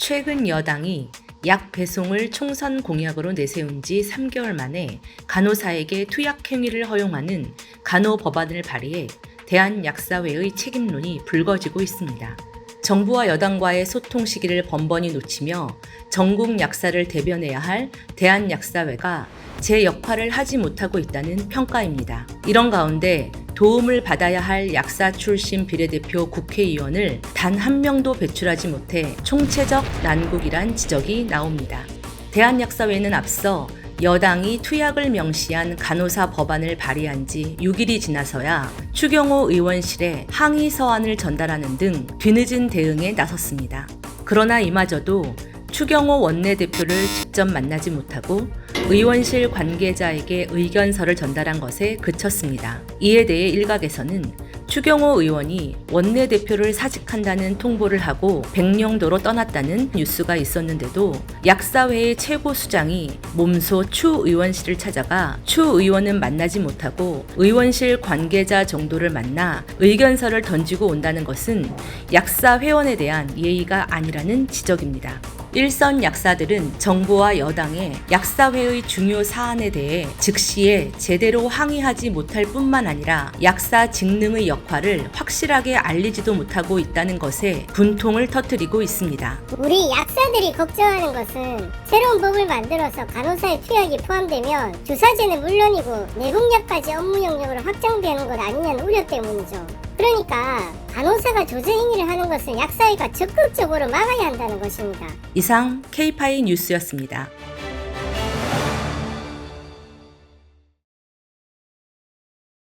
최근 여당이 약 배송을 총선 공약으로 내세운 지 3개월 만에 간호사에게 투약 행위를 허용하는 간호 법안을 발의해 대한약사회의 책임론이 불거지고 있습니다. 정부와 여당과의 소통 시기를 번번이 놓치며 전국 약사를 대변해야 할 대한약사회가 제 역할을 하지 못하고 있다는 평가입니다. 이런 가운데 도움을 받아야 할 약사 출신 비례대표 국회의원을 단 한 명도 배출하지 못해 총체적 난국이란 지적이 나옵니다. 대한약사회는 앞서 여당이 투약을 명시한 간호사 법안을 발의한 지 6일이 지나서야 추경호 의원실에 항의 서한을 전달하는 등 뒤늦은 대응에 나섰습니다. 그러나 이마저도 추경호 원내대표를 직접 만나지 못하고 의원실 관계자에게 의견서를 전달한 것에 그쳤습니다. 이에 대해 일각에서는 추경호 의원이 원내대표를 사직한다는 통보를 하고 백령도로 떠났다는 뉴스가 있었는데도 약사회의 최고 수장이 몸소 추 의원실을 찾아가 추 의원은 만나지 못하고 의원실 관계자 정도를 만나 의견서를 던지고 온다는 것은 약사 회원에 대한 예의가 아니라는 지적입니다. 일선 약사들은 정부와 여당의 약사회의 중요 사안에 대해 즉시에 제대로 항의하지 못할 뿐만 아니라 약사 직능의 역할을 확실하게 알리지도 못하고 있다는 것에 분통을 터뜨리고 있습니다. 우리 약사들이 걱정하는 것은 새로운 법을 만들어서 간호사의 투약이 포함되면 주사제는 물론이고 내복약까지 업무 영역으로 확장되는 것 아니냐는 우려 때문이죠. 그러니까 간호사가 조제 행위를 하는 것을 약사회가 적극적으로 막아야 한다는 것입니다. 이상 K-파이 뉴스였습니다.